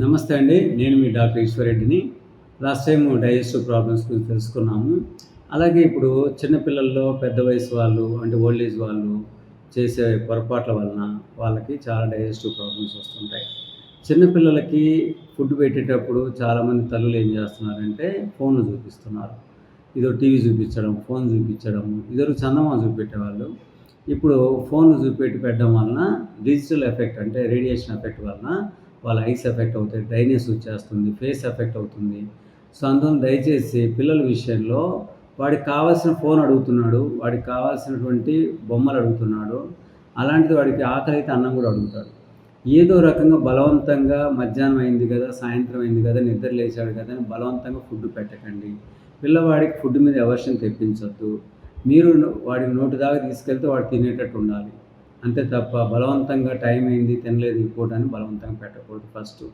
నమస్తే అండి. నేను మీ డాక్టర్ ఈశ్వరెడ్డిని. లాస్ట్ టైం డైజెస్టివ్ ప్రాబ్లమ్స్ గురించి తెలుసుకున్నాము. అలాగే ఇప్పుడు చిన్నపిల్లల్లో పెద్ద వయసు వాళ్ళు అంటే ఓల్డ్ ఏజ్ వాళ్ళు చేసే పొరపాట్ల వలన వాళ్ళకి చాలా డైజెస్టివ్ ప్రాబ్లమ్స్ వస్తుంటాయి. చిన్నపిల్లలకి ఫుడ్ పెట్టేటప్పుడు చాలామంది తల్లులు ఏం చేస్తున్నారంటే ఫోన్లు చూపిస్తున్నారు. ఇదో టీవీ చూపించడం ఫోన్ చూపించడం ఇద్దరు చందమా చూపెట్టేవాళ్ళు. ఇప్పుడు ఫోన్లు చూపెట్టి పెట్టడం వలన డిజిటల్ ఎఫెక్ట్ అంటే రేడియేషన్ ఎఫెక్ట్ వలన వాళ్ళ ఐస్ ఎఫెక్ట్ అవుతాయి డ్రైనెస్ వచ్చేస్తుంది ఫేస్ ఎఫెక్ట్ అవుతుంది. సో అందువల్ల దయచేసి పిల్లల విషయంలో వాడికి కావాల్సిన ఫోన్ అడుగుతున్నాడు వాడికి కావాల్సినటువంటి బొమ్మలు అడుగుతున్నాడు అలాంటిది వాడికి ఆకలి అయితే అన్నం కూడా అడుగుతాడు. ఏదో రకంగా బలవంతంగా మధ్యాహ్నం అయింది కదా సాయంత్రం అయింది కదా నిద్ర లేచాడు కదా అని బలవంతంగా ఫుడ్ పెట్టకండి. పిల్లవాడికి ఫుడ్ మీద ఎవర్షన్ తెప్పించవద్దు మీరు వాడికి నోటి దాకా తీసుకెళ్తే వాడు తినేటట్టు ఉండాలి. అంతే తప్ప బలవంతంగా టైం అయింది తినలేదు ఈ బలవంతంగా పెట్టకూడదు ఫస్ట్.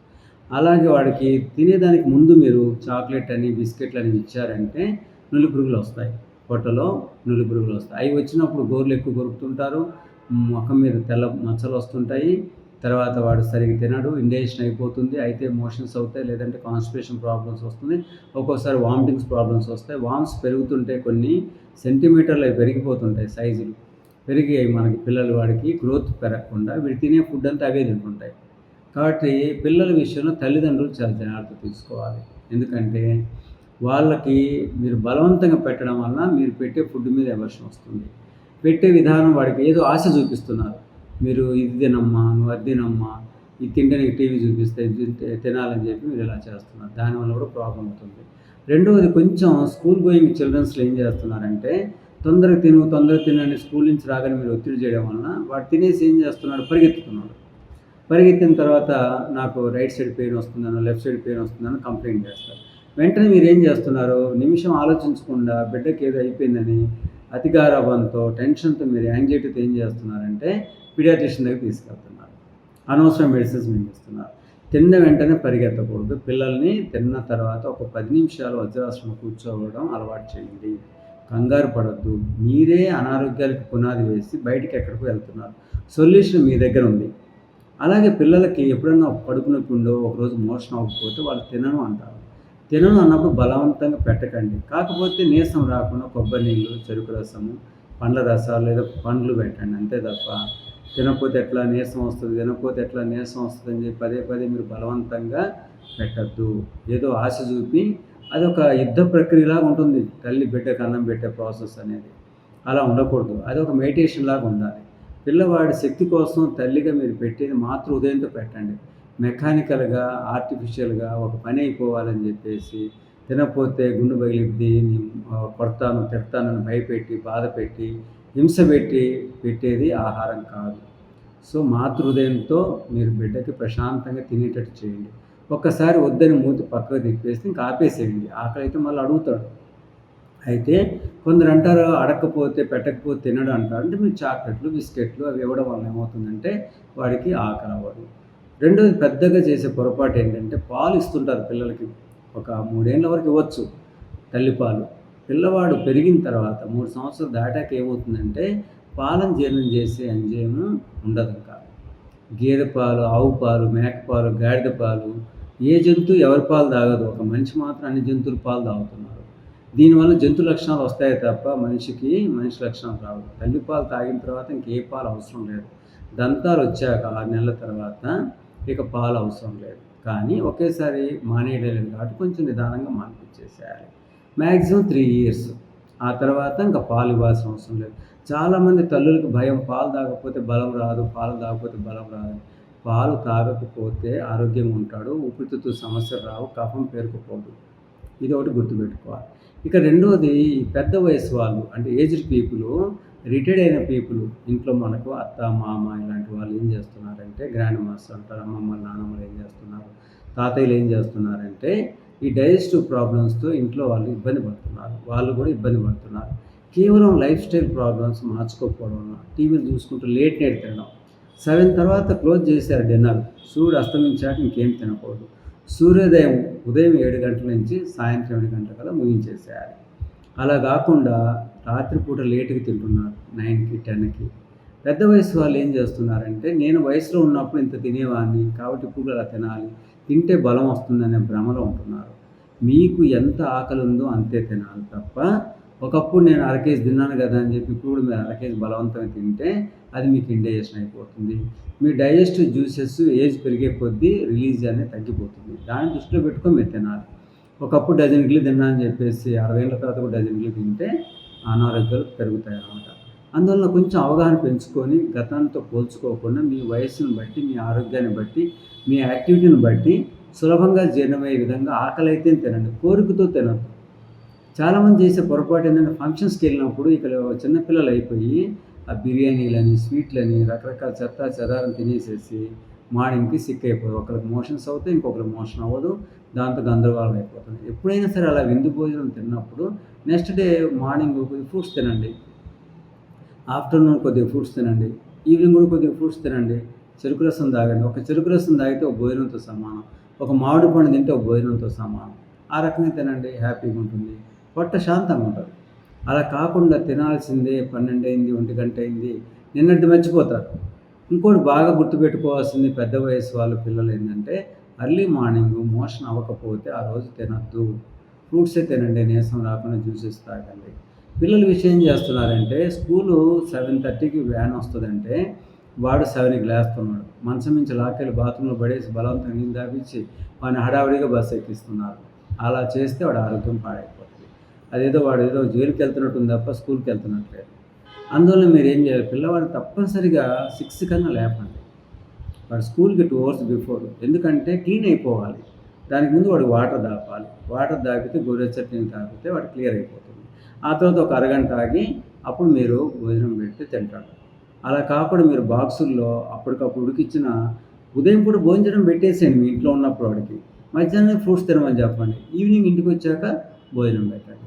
అలాగే వాడికి తినేదానికి ముందు మీరు చాక్లెట్ అని బిస్కెట్లు అని ఇచ్చారంటే నులి పురుగులు వస్తాయి. పొట్టలో నులి పురుగులు వస్తాయి. అవి వచ్చినప్పుడు గోర్లు ఎక్కువ కొరుకుతుంటారు. ముఖం మీద తెల్ల మచ్చలు వస్తుంటాయి. తర్వాత వాడు సరిగ్గా తినడు. ఇండేషన్ అయిపోతుంది. అయితే మోషన్స్ అవుతాయి. లేదంటే కాన్స్టిపేషన్ ప్రాబ్లమ్స్ వస్తుంది. ఒక్కోసారి వామిటింగ్స్ ప్రాబ్లమ్స్ వస్తాయి. వామ్స్ పెరుగుతుంటే కొన్ని సెంటీమీటర్లు అవి పెరిగిపోతుంటాయి సైజులు. పెరిగి మనకి పిల్లల వాడికి గ్రోత్ పెరగకుండా వీడు తినే ఫుడ్ అంతా అవే తింటుంటాయి. కాబట్టి పిల్లల విషయంలో తల్లిదండ్రులు చాలా జాగ్రత్త తీసుకోవాలి. ఎందుకంటే వాళ్ళకి మీరు బలవంతంగా పెట్టడం వల్ల మీరు పెట్టే ఫుడ్ మీద ఎవర్షన్ వస్తుంది. పెట్టే విధానం వాడికి ఏదో ఆశ చూపిస్తున్నారు. మీరు ఇది తినమ్మా నువ్వు అది తినమ్మా ఇది తింటే నీకు టీవీ చూపిస్తే తినాలని చెప్పి మీరు ఇలా చేస్తున్నారు. దానివల్ల కూడా ప్రాబ్లం అవుతుంది. రెండవది కొంచెం స్కూల్ గోయింగ్ చిల్డ్రన్స్లో ఏం చేస్తున్నారంటే తొందరగా తిను తొందరగా తినని స్కూల్ నుంచి రాగానే మీరు ఒత్తిడి చేయడం వలన వాడు తినేసి ఏం చేస్తున్నాడు? పరిగెత్తుతున్నాడు. పరిగెత్తిన తర్వాత నాకు రైట్ సైడ్ పెయిన్ వస్తుందనో లెఫ్ట్ సైడ్ పెయిన్ వస్తుందనో కంప్లైంట్ చేస్తారు. వెంటనే మీరు ఏం చేస్తున్నారు? నిమిషం ఆలోచించకుండా బిడ్డకి ఏదో అయిపోయిందని అతిగారాభంతో టెన్షన్తో మీరు యాంగ్జైటీతో ఏం చేస్తున్నారంటే పీడియాట్రిషియన్ దగ్గర తీసుకెళ్తున్నారు. అనవసరం మెడిసిన్స్ మేము ఇస్తున్నారు. తిన్న వెంటనే పరిగెత్తకూడదు. పిల్లల్ని తిన్న తర్వాత ఒక పది నిమిషాలు వజ్రాసనం కూర్చోవడం అలవాటు చేయండి. కంగారు పడద్దు. మీరే అనారోగ్యాలకు పునాది వేసి బయటికి ఎక్కడికి వెళ్తున్నారు. సొల్యూషన్ మీ దగ్గర ఉంది. అలాగే పిల్లలకి ఎప్పుడన్నా కడుపు నొప్పి ఉండో ఒకరోజు మోషన్ అవ్వకపోతే వాళ్ళు తినను అంటారు. తినను అన్నప్పుడు బలవంతంగా పెట్టకండి. కాకపోతే నీరసం రాకుండా కొబ్బరి నీళ్ళు చెరుకు రసము పండ్ల రసాలు లేదా పండ్లు పెట్టండి అంతే తప్ప. తినకపోతే ఎట్లా నీరసం వస్తుంది? తినకపోతే ఎట్లా నీరసం వస్తుంది అని చెప్పి పదే పదే మీరు బలవంతంగా పెట్టద్దు. ఏదో ఆశ చూపి అదొక యుద్ధ ప్రక్రియలాగా ఉంటుంది. తల్లి బిడ్డకు అన్నం పెట్టే ప్రాసెస్ అనేది. అలా ఉండకూడదు. అది ఒక మెడిటేషన్ లాగా ఉండాలి. పిల్లవాడి శక్తి కోసం తల్లిగా మీరు పెట్టేది మాతృ ఉదయంతో పెట్టండి. మెకానికల్గా ఆర్టిఫిషియల్గా ఒక పని అయిపోవాలని చెప్పేసి తినకపోతే గుండు పగిలిద్ది కొడతాను తిడతానని భయపెట్టి బాధ పెట్టి హింస పెట్టి పెట్టేది ఆహారం కాదు. సో మాతృహృదయంతో మీరు బిడ్డకి ప్రశాంతంగా తినేటట్టు చేయండి. ఒక్కసారి వద్దని మూతి పక్కకు తిప్పేస్తే ఇంకా ఆపేసేయండి. ఆకలి అయితే మళ్ళీ అడుగుతాడు. అయితే కొందరు అంటారు అడగకపోతే పెట్టకపోతే తినడు అంటారు. అంటే మీరు చాక్లెట్లు బిస్కెట్లు అవి ఇవ్వడం వల్ల ఏమవుతుందంటే వాడికి ఆకలి అవ్వదు. రెండోది పెద్దగా చేసే పొరపాటు ఏంటంటే పాలు ఇస్తుంటారు పిల్లలకి. ఒక మూడేళ్ళ వరకు ఇవ్వచ్చు తల్లిపాలు పిల్లవాడు పెరిగిన తర్వాత మూడు సంవత్సరాలు దాటాక ఏమవుతుందంటే పాలను జీర్ణం చేసే ఎంజైమ్ ఉండదు ఇంకా. గేదె పాలు ఆవు పాలు మేక పాలు గాడిద పాలు ఏ జంతువు ఎవరి పాలు తాగదు? ఒక మనిషి మాత్రం అన్ని జంతువుల పాలు తాగుతున్నారు. దీనివల్ల జంతు లక్షణాలు వస్తాయి తప్ప మనిషికి మనిషి లక్షణాలు రావు. తల్లి పాలు తాగిన తర్వాత ఇంకే పాలు అవసరం లేదు. దంతాలు వచ్చాక ఆరు నెలల తర్వాత ఇక పాలు అవసరం లేదు. కానీ ఒకేసారి మానేయలేదు కాబట్టి కొంచెం నిదానంగా మానిపించేసేయాలి. Maximum three years. ఆ తర్వాత ఇంకా పాలు ఇవ్వాల్సిన అవసరం లేదు. చాలామంది తల్లులకు భయం పాలు తాగకపోతే బలం రాదు పాలు తాగకపోతే బలం రాదు. పాలు తాగకపోతే ఆరోగ్యంగా ఉంటాడు ఊపిరితిత్తు సమస్యలు రావు కఫం పేరుకుపోదు. ఇది ఒకటి గుర్తుపెట్టుకోవాలి. ఇక రెండోది పెద్ద వయసు వాళ్ళు అంటే ఏజ్డ్ పీపుల్ రిటైర్డ్ అయిన పీపుల్ ఇంట్లో మనకు అత్త మామ ఇలాంటి వాళ్ళు ఏం చేస్తున్నారంటే గ్రాండ్ మాస్టర్ అంటారు అమ్మమ్మ నాన్నమ్మలు ఏం చేస్తున్నారు తాతయ్యలు ఏం చేస్తున్నారంటే ఈ డైజెస్టివ్ ప్రాబ్లమ్స్తో ఇంట్లో వాళ్ళు ఇబ్బంది పడుతున్నారు వాళ్ళు కూడా ఇబ్బంది పడుతున్నారు. కేవలం లైఫ్ స్టైల్ ప్రాబ్లమ్స్ మార్చుకోకపోవడం టీవీలు చూసుకుంటూ లేట్ నైట్ తినడం సెవెన్ తర్వాత క్లోజ్ చేశారు డిన్నర్. సూర్యుడు అస్తమించాక ఇంకేం తినకూడదు. సూర్యోదయం ఉదయం ఏడు గంటల నుంచి సాయంత్రం ఏడు గంటల కల్లా ముగించేసేయాలి. అలా కాకుండా రాత్రిపూట లేటుగా తింటున్నారు నైన్కి టెన్కి. పెద్ద వయసు వాళ్ళు ఏం చేస్తున్నారంటే నేను వయసులో ఉన్నప్పుడు ఇంత తినేవాడిని కాబట్టి ఇప్పుడు అలా తినాలి. తింటే బలం వస్తుందనే భ్రమలో ఉంటున్నారు. మీకు ఎంత ఆకలి ఉందో అంతే తినాలి తప్ప ఒకప్పుడు నేను అర కేజీ తిన్నాను కదా అని చెప్పి ఇప్పుడు కూడా మీరు అర కేజీ బలవంతంగా తింటే అది మీకు ఇండైజెషన్ అయిపోతుంది. మీ డైజెస్టివ్ జ్యూసెస్ ఏజ్ పెరిగే కొద్దీ రిలీజ్ అనేది తగ్గిపోతుంది. దాన్ని దృష్టిలో పెట్టుకొని మీరు తినాలి. ఒకప్పుడు డజన్ ఇడ్లీ తిన్నా అని చెప్పేసి అరవై ఏళ్ళ తర్వాత కూడా డజన్ ఇడ్లీ తింటే అనారోగ్యాలు పెరుగుతాయి అన్నమాట. అందువల్ల కొంచెం అవగాహన పెంచుకొని గతంతో పోల్చుకోకుండా మీ వయస్సును బట్టి మీ ఆరోగ్యాన్ని బట్టి మీ యాక్టివిటీని బట్టి సులభంగా జీర్ణమయ్యే విధంగా ఆకలి అయితే తినండి. కోరికతో తినద్దు. చాలామంది చేసే పొరపాటు ఏంటంటే ఫంక్షన్స్కి వెళ్ళినప్పుడు ఇక్కడ చిన్నపిల్లలు అయిపోయి ఆ బిర్యానీలని స్వీట్లని రకరకాల చెత్త చెదారం తినేసేసి మార్నింగ్కి సిక్ అయిపోయి ఒకరికి మోషన్స్ అవుతాయి ఇంకొకరికి మోషన్ అవ్వదు దాంతో గందరగోళం అయిపోతుంది. ఎప్పుడైనా సరే అలా విందు భోజనం తిన్నప్పుడు నెక్స్ట్ డే మార్నింగ్ కొద్దిగా ఫ్రూట్స్ తినండి. ఆఫ్టర్నూన్ కొద్దిగా ఫ్రూట్స్ తినండి. ఈవినింగ్ కూడా కొద్దిగా ఫ్రూట్స్ తినండి. చెరుకు రసం తాగండి. ఒక చెరుకు రసం తాగితే ఒక భోజనంతో సమానం. ఒక మామిడి పండు తింటే ఒక భోజనంతో సమానం. ఆ రకంగా తినండి. హ్యాపీగా ఉంటుంది. పొట్ట శాంతంగా ఉంటుంది అలా కాకుండా తినాల్సిందే పన్నెండు అయింది ఒంటి గంట అయింది నిన్నటి మర్చిపోతారు. ఇంకోటి బాగా గుర్తుపెట్టుకోవాల్సింది పెద్ద వయసు వాళ్ళ పిల్లలు ఏంటంటే అర్లీ మార్నింగ్ మోషన్ అవ్వకపోతే ఆ రోజు తినద్దు. ఫ్రూట్సే తినండి నీరసం రాకుండా జ్యూసెస్ తాగండి. పిల్లలు విషయం ఏం చేస్తున్నారంటే స్కూలు సెవెన్ థర్టీకి వ్యాన్ వస్తుందంటే వాడు సెవెన్కి లేస్తున్నాడు. మంచం నుంచి లాకెళ్ళి బాత్రూంలో పడేసి బలవంతంగా నీళ్ళు తాపించి వాడిని హడావిడిగా బస్సు ఎక్కిస్తున్నారు. అలా చేస్తే వాడు ఆరోగ్యం పాడైపోతుంది అదేదో వాడు ఏదో జైలుకి వెళ్తున్నట్టుంది తప్ప స్కూల్కి వెళ్తున్నట్లేదు అందువల్ల మీరు ఏం చేయాలి? పిల్లవాడు తప్పనిసరిగా సిక్స్ కన్నా లేపండి. వాడు స్కూల్కి టూ అవర్స్ బిఫోర్. ఎందుకంటే క్లీన్ అయిపోవాలి. దానికి ముందు వాడు వాటర్ దాపాలి. వాటర్ దాపితే గోరెచ్చటి తాగితే వాడు క్లియర్ అయిపోతుంది. ఆ తర్వాత ఒక అరగంట ఆగి అప్పుడు మీరు భోజనం పెడితే తింటాడు. అలా కాకుండా మీరు బాక్సుల్లో అప్పటికప్పుడు ఉడికిచ్చిన ఉదయం పూట భోజనం పెట్టేసేయండి మీ ఇంట్లో ఉన్నప్పుడు వాడికి. మధ్యాహ్నం ఫ్రూట్స్ తినమని చెప్పండి. ఈవినింగ్ ఇంటికి వచ్చాక భోజనం పెట్టండి.